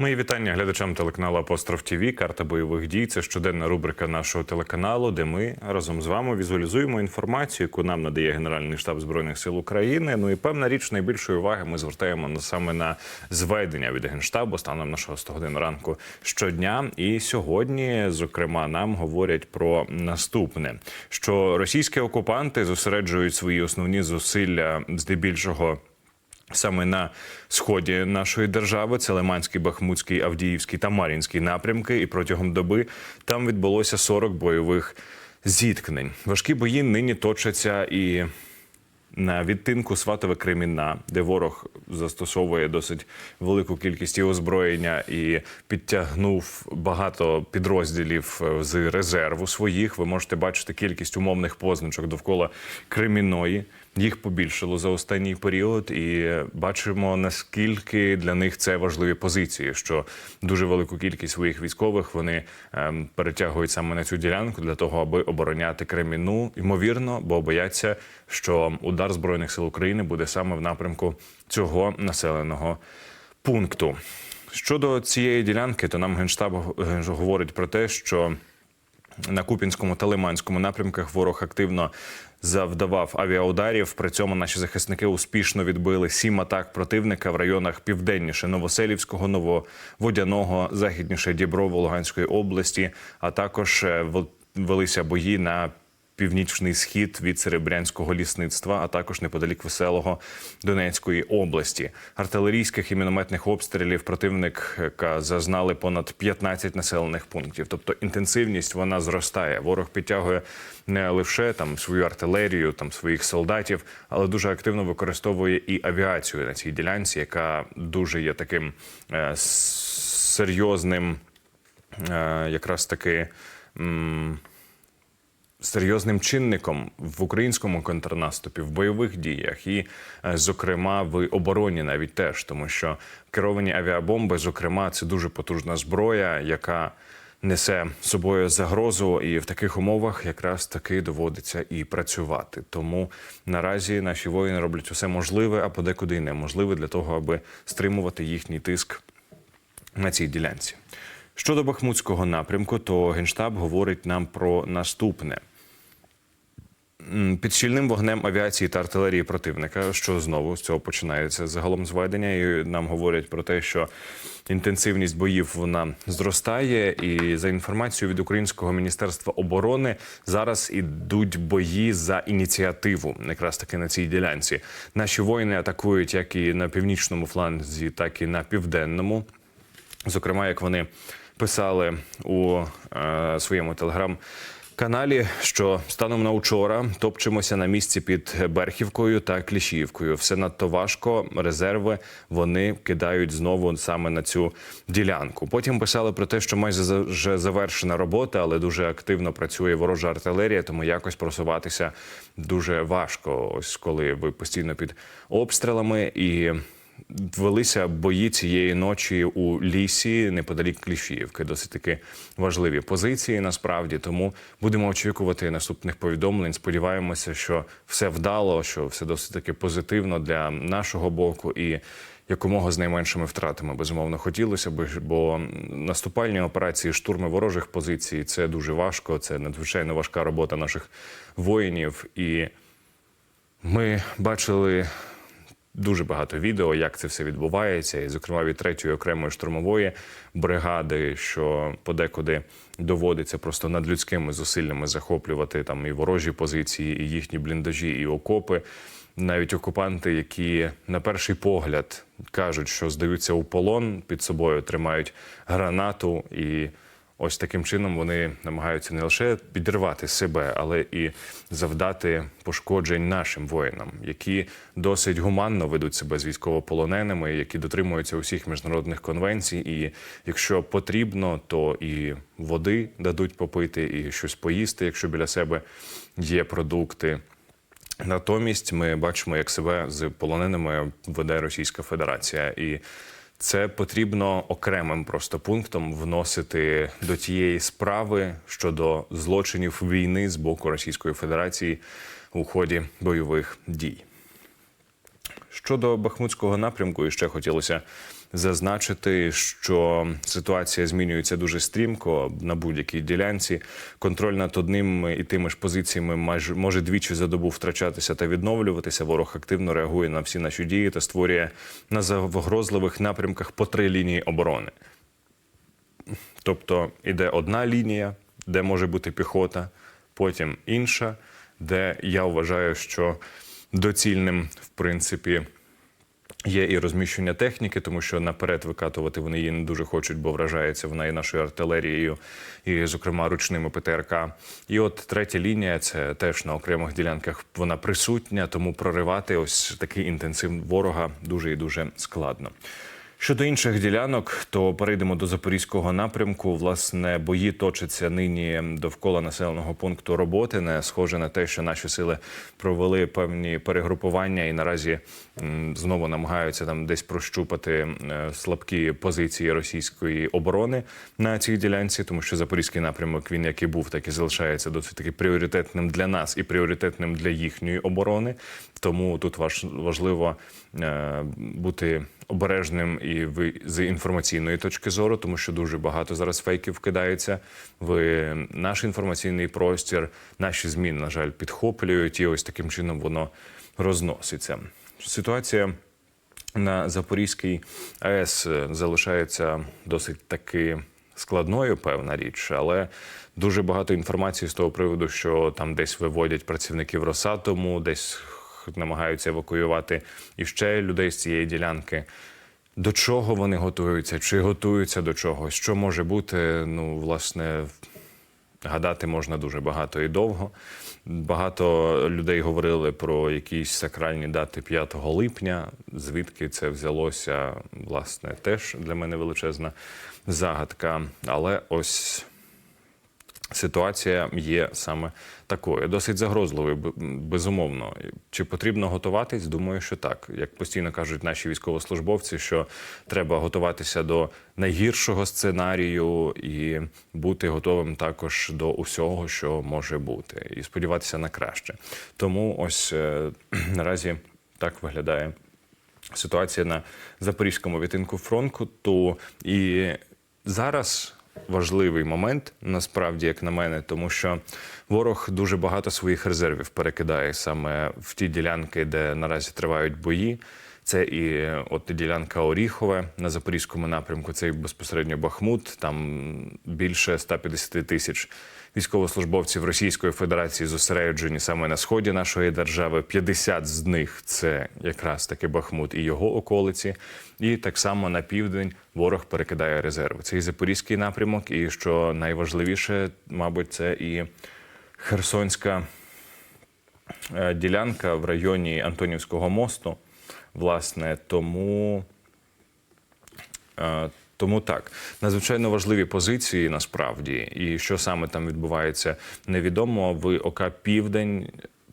Мої вітання глядачам телеканалу Апостроф ТВ. Карта бойових дій. Це щоденна рубрика нашого телеканалу, де ми разом з вами візуалізуємо інформацію, яку нам надає Генеральний штаб збройних сил України. Ну і певна річ найбільшої уваги ми звертаємо на саме на зведення від генштабу станом на 6 годину ранку щодня. І сьогодні, зокрема, нам говорять про наступне: що російські окупанти зосереджують свої основні зусилля здебільшого. Саме на сході нашої держави це Лиманський, Бахмутський, Авдіївський та Мар'їнський напрямки. І протягом доби там відбулося 40 бойових зіткнень. Важкі бої нині точаться і на відтинку Сватове Кремінна, де ворог застосовує досить велику кількість і озброєння і підтягнув багато підрозділів е, з резерву своїх. Ви можете бачити кількість умовних позначок довкола Кремінної. Їх побільшало за останній період, і бачимо наскільки для них це важливі позиції. Що дуже велику кількість своїх військових вони ем, перетягують саме на цю ділянку для того, аби обороняти Креміну. Ймовірно, бо бояться, що удар збройних сил України буде саме в напрямку цього населеного пункту. Щодо цієї ділянки, то нам генштаб е, говорить про те, що на Купінському та Лиманському напрямках ворог активно завдавав авіаударів. При цьому наші захисники успішно відбили сім атак противника в районах південніше Новоселівського, Нововодяного, західніше Діброво Луганської області, а також е, велися бої на північний схід від Серебрянського лісництва, а також неподалік веселого Донецької області. Артилерійських і мінометних обстрілів противника зазнали понад 15 населених пунктів. Тобто інтенсивність вона зростає. Ворог підтягує не лише там свою артилерію, там своїх солдатів, але дуже активно використовує і авіацію на цій ділянці, яка дуже є таким е, серйозним, е, якраз таки. м, серйозним чинником в українському контрнаступі, в бойових діях, і, е, зокрема, в обороні навіть теж, тому що керовані авіабомби, зокрема, це дуже потужна зброя, яка несе собою загрозу, і в таких умовах якраз таки доводиться і працювати. Тому наразі наші воїни роблять усе можливе, а подекуди й неможливе для того, аби стримувати їхній тиск на цій ділянці. Щодо Бахмутського напрямку, то Генштаб говорить нам про наступне. Під щільним вогнем авіації та артилерії противника, що знову з цього починається загалом зведення, і нам говорять про те, що інтенсивність боїв вона зростає. І за інформацією від Українського міністерства оборони зараз ідуть бої за ініціативу, якраз таки на цій ділянці. Наші воїни атакують як і на північному фланзі, так і на південному. Зокрема, як вони писали у е, своєму телеграм-каналі, що станом на учора топчемося на місці під Берхівкою та Кліщівкою. Все надто важко. Резерви вони кидають знову саме на цю ділянку. Потім писали про те, що майже вже завершена робота, але дуже активно працює ворожа артилерія, тому якось просуватися дуже важко. Ось коли ви постійно під обстрілами і. Велися бої цієї ночі у лісі неподалік Кліщіївки. Досить таки важливі позиції насправді. Тому будемо очікувати наступних повідомлень. Сподіваємося, що все вдало, що все досить таки позитивно для нашого боку і. Якомога з найменшими втратами безумовно хотілося б, бо наступальні операції, штурми ворожих позицій це дуже важко. Це надзвичайно важка робота наших воїнів. І ми бачили дуже багато відео, як це все відбувається, і, зокрема, від третьої окремої штурмової бригади, що подекуди доводиться просто надлюдськими зусиллями захоплювати там і ворожі позиції, і їхні бліндажі, і окопи. Навіть окупанти, які на перший погляд кажуть, що здаються у полон під собою, тримають гранату і. Ось таким чином вони намагаються не лише підірвати себе, але і завдати пошкоджень нашим воїнам, які досить гуманно ведуть себе з військовополоненими, які дотримуються усіх міжнародних конвенцій. І якщо потрібно, то і води дадуть попити, і щось поїсти, якщо біля себе є продукти. Натомість ми бачимо, як себе з полоненими веде Російська Федерація, і це потрібно окремим просто пунктом вносити до тієї справи щодо злочинів війни з боку Російської Федерації у ході бойових дій. Щодо Бахмутського напрямку, і ще хотілося зазначити, що ситуація змінюється дуже стрімко на будь-якій ділянці. Контроль над одним і тими ж позиціями майже може двічі за добу втрачатися та відновлюватися. Ворог активно реагує на всі наші дії та створює на загрозливих напрямках по три лінії оборони. Тобто іде одна лінія, де може бути піхота, потім інша, де я вважаю, що доцільним, в принципі, є і розміщення техніки, тому що наперед викатувати вони її не дуже хочуть, бо вражається вона і нашою артилерією, і, зокрема, ручними ПТРК. І от третя лінія це теж на окремих ділянках вона присутня, тому проривати ось такий інтенсив ворога дуже і дуже складно. Щодо інших ділянок, то перейдемо до запорізького напрямку. Власне, бої точаться нині довкола населеного пункту роботи. Не схоже на те, що наші сили провели певні перегрупування і наразі знову намагаються там десь прощупати е, слабкі позиції російської оборони на цій ділянці, тому що запорізький напрямок він як і був, так і залишається досить таки пріоритетним для нас і пріоритетним для їхньої оборони. Тому тут важ, важливо е, бути обережним і ви з інформаційної точки зору, тому що дуже багато зараз фейків вкидається в наш інформаційний простір. Наші змі, на жаль, підхоплюють, і ось таким чином воно розноситься. Ситуація на Запорізькій АЕС залишається досить таки складною, певна річ, але дуже багато інформації з того приводу, що там десь виводять працівників Росатому, десь намагаються евакуювати іще людей з цієї ділянки. До чого вони готуються? Чи готуються до чогось? Що може бути? Ну, власне, гадати можна дуже багато і довго. Багато людей говорили про якісь сакральні дати 5 липня. Звідки це взялося, власне, теж для мене величезна загадка. Але ось ситуація є саме такою. Досить загрозливою, безумовно. Чи потрібно готуватись? Думаю, що так. Як постійно кажуть наші військовослужбовці, що треба готуватися до найгіршого сценарію і бути готовим також до усього, що може бути, і сподіватися на краще. Тому ось е, наразі так виглядає ситуація на запорізькому відтинку фронту. І зараз важливий момент, насправді, як на мене, тому що ворог дуже багато своїх резервів перекидає саме в ті ділянки, де наразі тривають бої. Це і от ділянка Оріхове на запорізькому напрямку. Це і безпосередньо Бахмут. Там більше 150 тисяч військовослужбовців Російської Федерації зосереджені саме на сході нашої держави. 50 з них це якраз таки Бахмут і його околиці. І так само на південь ворог перекидає резерви. Це і запорізький напрямок, і що найважливіше, мабуть, це і Херсонська е, ділянка в районі Антонівського мосту. Власне, тому, е, тому так, надзвичайно важливі позиції насправді, і що саме там відбувається, невідомо. В ОК Південь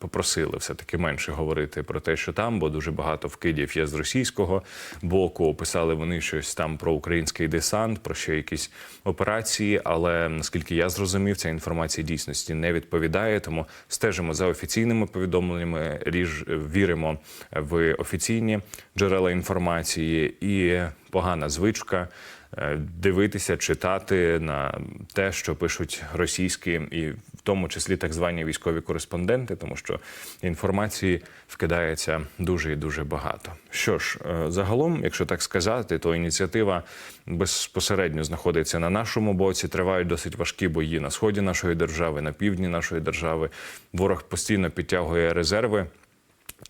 попросили все-таки менше говорити про те, що там, бо дуже багато вкидів є з російського боку. Описали вони щось там про український десант, про ще якісь операції. Але наскільки я зрозумів, ця інформація дійсності не відповідає. Тому стежимо за офіційними повідомленнями, ріж віримо в офіційні джерела інформації і погана звичка. Е, Дивитися, читати на те, що пишуть російські, і в тому числі так звані військові кореспонденти, тому що інформації вкидається дуже і дуже багато. Що ж, е, загалом, якщо так сказати, то ініціатива безпосередньо знаходиться на нашому боці. Тривають досить важкі бої на сході нашої держави, на півдні нашої держави. Ворог постійно підтягує резерви.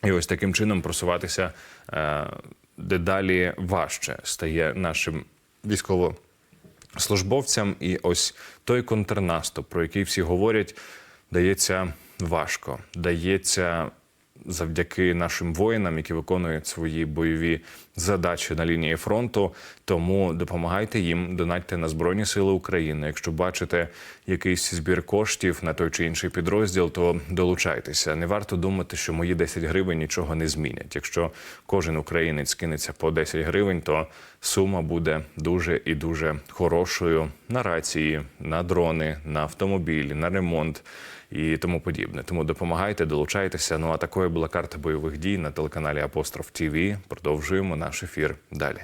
І ось таким чином просуватися е, дедалі важче стає нашим військовослужбовцям. І ось той контрнаступ, про який всі говорять, дається важко. Дається завдяки нашим воїнам, які виконують свої бойові задачі на лінії фронту. Тому допомагайте їм, донатьте на Збройні Сили України. Якщо бачите якийсь збір коштів на той чи інший підрозділ, то долучайтеся. Не варто думати, що мої 10 гривень нічого не змінять. Якщо кожен українець кинеться по 10 гривень, то сума буде дуже і дуже хорошою на рації, на дрони, на автомобілі, на ремонт і тому подібне. Тому допомагайте, долучайтеся. Ну а такою була карта бойових дій на телеканалі Апостроф ТВ. Продовжуємо наш ефір далі.